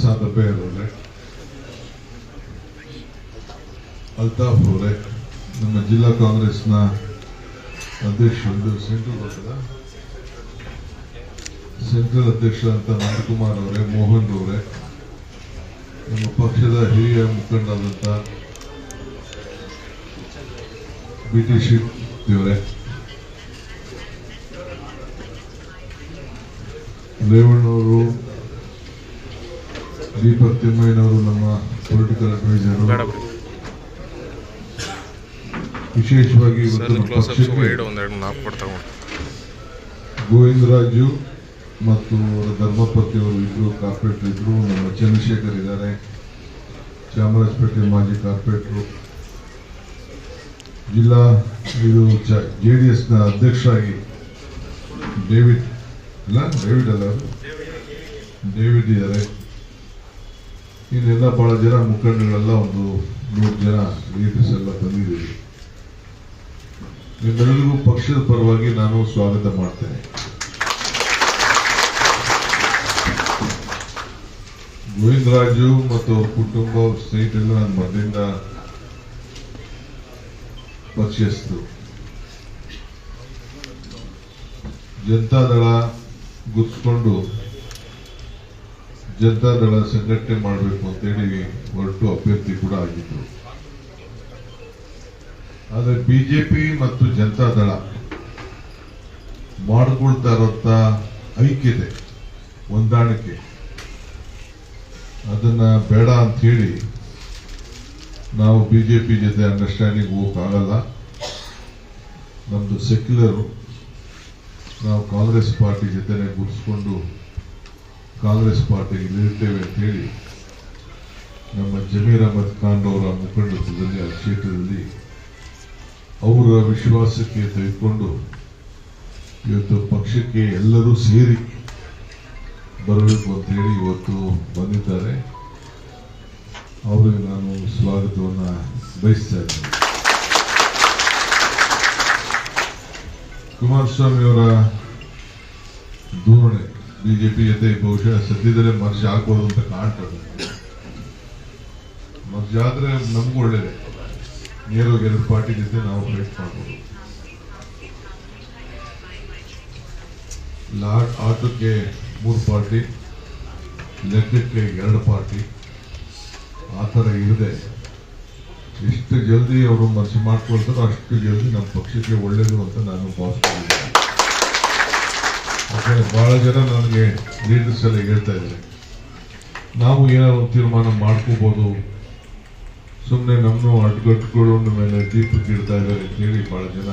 ಪ್ರಸಾದ್ ಅಬ್ಬಯ್ಯರ್ ಅವರೇ ಅಲ್ತಾಫ್ ಅವರೇ ನಮ್ಮ ಜಿಲ್ಲಾ ಕಾಂಗ್ರೆಸ್ನ ಅಧ್ಯಕ್ಷರು ಸೆಂಟ್ರಲ್ ಗೊತ್ತದ ಸೆಂಟ್ರಲ್ ಅಧ್ಯಕ್ಷ ಅಂತ ನಂದಕುಮಾರ್ ಅವರೇ, ಮೋಹನ್ ಅವರೇ. ನಮ್ಮ ಪಕ್ಷದ ಹಿರಿಯ ಮುಖಂಡರಾದಂಥ ಬಿ ಟಿ ಶಿವರೇ ರೇವಣ್ಣವರು ದೀಪಕ್ ತಿಮ್ಮಯ್ಯನವರು ನಮ್ಮ ಪೊಲಿಟಿಕಲ್ ಅಡ್ವೈಸರು ವಿಶೇಷವಾಗಿ ಗೋವಿಂದರಾಜು ಮತ್ತು ಅವರ ಧರ್ಮಪತಿ ಅವರು ಇಬ್ಬರು ಕಾರ್ಪೊರೇಟರ್ ಇದ್ರು ನಮ್ಮ ಚಂದ್ರಶೇಖರ್ ಇದ್ದಾರೆ. ಚಾಮರಾಜಪೇಟೆ ಮಾಜಿ ಕಾರ್ಪೊರೇಟರು ಜಿಲ್ಲಾ ಇದು ಜೆ ಡಿ ಎಸ್ನ ಅಧ್ಯಕ್ಷರಾಗಿ ಡೇವಿಡ್ ಅಲ್ಲ ಡೇವಿಡ್ ಅಲ್ಲ? ಡೇವಿಡ್ ಇದ್ದಾರೆ. ಇನ್ನೆಲ್ಲ ಬಹಳ ಜನ ಮುಖಂಡಗಳೆಲ್ಲ ಒಂದು ನೂರು ಜನ ಲೀಡರ್ಸ್ ಎಲ್ಲ ಬಂದಿದ್ದೀವಿ. ನಿಮ್ಮೆಲ್ಲರಿಗೂ ಪಕ್ಷದ ಪರವಾಗಿ ನಾನು ಸ್ವಾಗತ ಮಾಡ್ತೇನೆ. ಗೋವಿಂದರಾಜು ಮತ್ತು ಅವ್ರ ಕುಟುಂಬ ಸ್ನೇಹಿತರೆಲ್ಲ ನನ್ನ ಮೊದಲಿಂದ ಪರಿಚಯಿಸಿದ್ರು. ಜನತಾದಳ ಗುರ್ಸ್ಕೊಂಡು ಜನತಾದಳ ಸಂಘಟನೆ ಮಾಡಬೇಕು ಅಂತೇಳಿ ಹೊರಟು ಅಭ್ಯರ್ಥಿ ಕೂಡ ಆಗಿದ್ರು. ಆದರೆ ಬಿಜೆಪಿ ಮತ್ತು ಜನತಾದಳ ಮಾಡಿಕೊಳ್ತಾ ಇರೋಂಥ ಐಕ್ಯತೆ, ಹೊಂದಾಣಿಕೆ, ಅದನ್ನ ಬೇಡ ಅಂತ ಹೇಳಿ ನಾವು ಬಿಜೆಪಿ ಜೊತೆ ಅಂಡರ್ಸ್ಟ್ಯಾಂಡಿಂಗ್ ಹೋಗಕ್ಕಾಗಲ್ಲ ನಮ್ದು ಸೆಕ್ಯುಲರು ನಾವು ಕಾಂಗ್ರೆಸ್ ಪಾರ್ಟಿ ಜೊತೆನೆ ಗುರ್ಸ್ಕೊಂಡು ಕಾಂಗ್ರೆಸ್ ಪಾರ್ಟಿಗೆ ನೀಡುತ್ತೇವೆ ಅಂತ ಹೇಳಿ ನಮ್ಮ ಜಮೀರ್ ಅಹಮದ್ ಖಾನ್ ಅವರ ಮುಖಂಡತ್ವದಲ್ಲಿ, ಆ ಕ್ಷೇತ್ರದಲ್ಲಿ ಅವರ ವಿಶ್ವಾಸಕ್ಕೆ ತೆಗೆದುಕೊಂಡು ಇವತ್ತು ಪಕ್ಷಕ್ಕೆ ಎಲ್ಲರೂ ಸೇರಿ ಬರಬೇಕು ಅಂತ ಹೇಳಿ ಇವತ್ತು ಬಂದಿದ್ದಾರೆ. ಅವರಿಗೆ ನಾನು ಸ್ವಾಗತವನ್ನು ಬಯಸ್ತಾ ಇದ್ದೇನೆ. ಕುಮಾರಸ್ವಾಮಿ ಅವರ ಧೋರಣೆ ಬಿಜೆಪಿ ಜೊತೆ ಬಹುಶಃ ಸದ್ಯದಲ್ಲೇ ಮರ್ಜ್ ಆಗ್ಬೋದು ಅಂತ ಕಾಣ್ತದೆ. ಮರ್ಜ್ ಆದ್ರೆ ನಮ್ಗೂ ಒಳ್ಳೇದೇ. ನೇರವಾಗಿ ಎರಡು ಪಾರ್ಟಿ ಜೊತೆ ನಾವು ಫೈಟ್ ಮಾಡ್ಬೋದು. ಲಾಟ್ ಆಟಕ್ಕೆ ಮೂರು ಪಾರ್ಟಿ, ಲೆಕ್ಕಕ್ಕೆ ಎರಡು ಪಾರ್ಟಿ. ಆ ಥರ ಇರದೆ. ಎಷ್ಟು ಜಲ್ದಿ ಅವರು ಮನಸ್ಸು ಮಾಡ್ಕೊಳ್ತಾರೋ ಅಷ್ಟು ಜಲ್ದಿ ನಮ್ಮ ಪಕ್ಷಕ್ಕೆ ಒಳ್ಳೇದು ಅಂತ ನಾನು ಭಾವಿಸ್ಕೊಂಡಿದ್ದೀನಿ ಬಹಳ ಜನ ನನಗೆ ಲೀಡರ್ಸ್ ಎಲ್ಲ ಹೇಳ್ತಾ ಇದ್ದಾರೆ. ನಾವು ಏನಾದ್ರು ತೀರ್ಮಾನ ಮಾಡ್ಕೋಬಹುದು ಸುಮ್ಮನೆ ನಮ್ಮನ್ನು ಅಡ್ಗಟ್ಕೊಳ್ಳೋಣ ಮೇಲೆ ದೀಪಕ್ಕೆ ಇಡ್ತಾ ಇದ್ದಾರೆ ಅಂತೇಳಿ ಬಹಳ ಜನ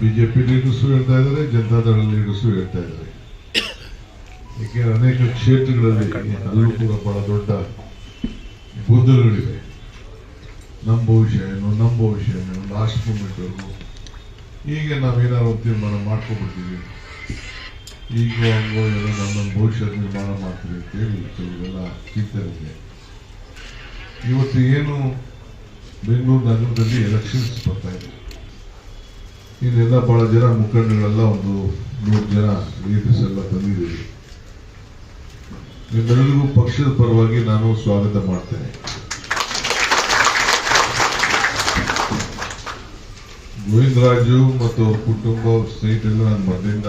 ಬಿಜೆಪಿ ಲೀಡರ್ಸು ಹೇಳ್ತಾ ಇದ್ದಾರೆ ಜನತಾದಳ ಲೀಡರ್ಸು ಹೇಳ್ತಾ ಇದ್ದಾರೆ. ಏಕೆಂದರೆ ಅನೇಕ ಕ್ಷೇತ್ರಗಳಲ್ಲಿ ಅಲ್ಲೂ ಕೂಡ ಬಹಳ ದೊಡ್ಡ ಬುದ್ಧಗಳಿವೆ ನಮ್ಮ ಭವಿಷ್ಯ ಏನು, ನಮ್ಮ ಭವಿಷ್ಯ ಏನು ಲಾಸ್ಟ್ ಮೂಮೆಂಟ್ವರೆಗೂ ಹೀಗೆ ನಾವೇನಾದ್ರು ತೀರ್ಮಾನ ಮಾಡ್ಕೊಬಿಡ್ತೀವಿ ಈಗ ಏನೋ ನಮ್ಮ ಭವಿಷ್ಯ ನಿರ್ಮಾಣ ಮಾಡ್ತೀವಿ ಅಂತೇಳಿ ಕೆಲವೆಲ್ಲ ಚಿಂತನೆ ಇದೆ. ಇವತ್ತು ಏನು ಬೆಂಗಳೂರು ನಗರದಲ್ಲಿ ಎಲೆಕ್ಷನ್ಸ್ ಬರ್ತಾ ಇದೆ. ಇನ್ನೆಲ್ಲ ಭಾಳ ಜನ ಮುಖಂಡಗಳೆಲ್ಲ ಒಂದು ನೂರು ಜನ ಲೀಡರ್ಸ್ ಎಲ್ಲ ಬಂದಿದ್ದೀವಿ. ನಿಮ್ಮೆಲ್ಲರಿಗೂ ಪಕ್ಷದ ಪರವಾಗಿ ನಾನು ಸ್ವಾಗತ ಮಾಡ್ತೇನೆ. ಗೋವಿಂದರಾಜು ಮತ್ತು ಕುಟುಂಬ ಸ್ನೇಹಿತರೆಲ್ಲ ನನ್ನ ಮೊದಲಿಂದ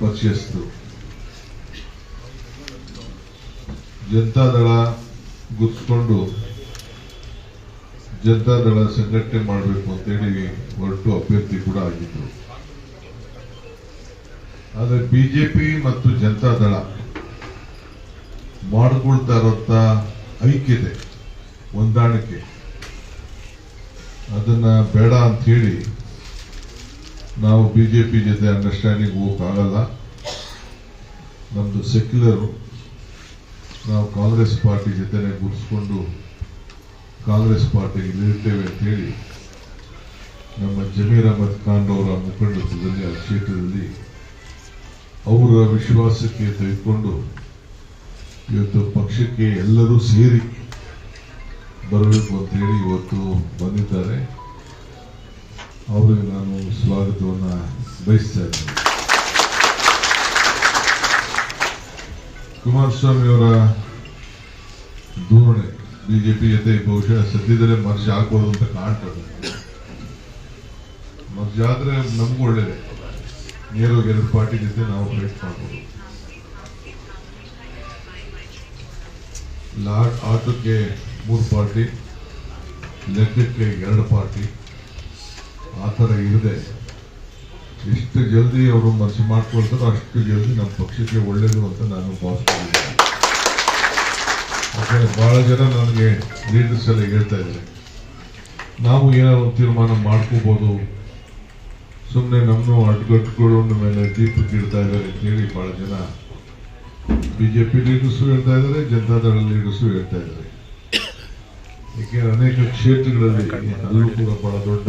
ಪರಿಚಯಿಸಿದ್ರು ಜನತಾದಳ ಗುರ್ಸ್ಕೊಂಡು ಜನತಾದಳ ಸಂಘಟನೆ ಮಾಡಬೇಕು ಅಂತೇಳಿ ಹೊರಟು ಅಭ್ಯರ್ಥಿ ಕೂಡ ಆಗಿದ್ರು. ಆದರೆ ಬಿಜೆಪಿ ಮತ್ತು ಜನತಾದಳ ಮಾಡಿಕೊಳ್ತಾ ಇರೋಂಥ ಐಕ್ಯತೆ ಹೊಂದಾಣಿಕೆ. ಅದನ್ನ ಬೇಡ ಅಂತ ಹೇಳಿ ನಾವು ಬಿಜೆಪಿ ಜೊತೆ ಅಂಡರ್ಸ್ಟ್ಯಾಂಡಿಂಗ್ ಹೋಗಕ್ಕಾಗಲ್ಲ ನಮ್ದು ಸೆಕ್ಯುಲರ್ ನಾವು ಕಾಂಗ್ರೆಸ್ ಪಾರ್ಟಿ ಜೊತೆನೆ ಗುರ್ಸ್ಕೊಂಡು ಕಾಂಗ್ರೆಸ್ ಪಾರ್ಟಿ ಇಲ್ಲಿರುತ್ತೇವೆ ಅಂತ ಹೇಳಿ ನಮ್ಮ ಜಮೀರ್ ಅಹಮದ್ ಖಾನ್ ಅವರ ಮುಖಂಡತ್ವದಲ್ಲಿ, ಆ ಕ್ಷೇತ್ರದಲ್ಲಿ ಅವರ ವಿಶ್ವಾಸಕ್ಕೆ ತೆಗೆದುಕೊಂಡು ಇವತ್ತು ಪಕ್ಷಕ್ಕೆ ಎಲ್ಲರೂ ಸೇರಿ ಬರಬೇಕು ಅಂತ ಹೇಳಿ ಇವತ್ತು ಬಂದಿದ್ದಾರೆ. ಅವರಿಗೆ ನಾನು ಸ್ವಾಗತವನ್ನು ಬಯಸ್ತಾ ಇದ್ದೇನೆ ಕುಮಾರಸ್ವಾಮಿಯವರ ಧೋರಣೆ ಬಿಜೆಪಿ ಜೊತೆ ಬಹುಶಃ ಸದ್ಯದಲ್ಲೇ ಮರ್ಜಿ ಆಗ್ಬೋದು ಅಂತ ಕಾಣ್ತದೆ ಮರ್ಜಿ ಆದರೆ ನಮ್ಗೂ ಒಳ್ಳೇದೆ ನೇರವಾಗಿ ಎರಡು ಪಾರ್ಟಿ ಜೊತೆ ನಾವು ಫೈಟ್ ಮಾಡ್ಬೋದು ಲಾಟ್ ಆಟಕ್ಕೆ ಮೂರು ಪಾರ್ಟಿ ಲೆಕ್ಕಕ್ಕೆ ಎರಡು ಪಾರ್ಟಿ ಆ ಥರ ಇರದೆ ಎಷ್ಟು ಜಲ್ದಿ ಅವರು ಮನಸ್ಸು ಮಾಡ್ಕೊಳ್ತಾರೋ ಅಷ್ಟು ಜಲ್ದಿ ನಮ್ಮ ಪಕ್ಷಕ್ಕೆ ಒಳ್ಳೇದು ಅಂತ ನಾನು ಯಾಕಂದ್ರೆ ಬಹಳ ಜನ ನನಗೆ ಲೀಡರ್ಸ್ ಎಲ್ಲ ಹೇಳ್ತಾ ಇದ್ದಾರೆ. ನಾವು ಏನಾದ್ರು ತೀರ್ಮಾನ ಮಾಡ್ಕೋಬಹುದು ಸುಮ್ಮನೆ ನಮ್ಮನ್ನು ಅಡ್ಗಟ್ಕೊಳ್ಳೋಣ ಮೇಲೆ ದೀಪಕ್ಕೆ ಇಡ್ತಾ ಇದ್ದಾರೆ ಅಂತೇಳಿ ಬಹಳ ಜನ ಬಿಜೆಪಿ ಲೀಡರ್ಸು ಹೇಳ್ತಾ ಇದ್ದಾರೆ ಜನತಾದಳ ಲೀಡರ್ಸು ಹೇಳ್ತಾ ಇದ್ದಾರೆ. ಏಕೆಂದ್ರೆ ಅನೇಕ ಕ್ಷೇತ್ರಗಳಲ್ಲಿ ಅಲ್ಲೂ ಕೂಡ ಬಹಳ ದೊಡ್ಡ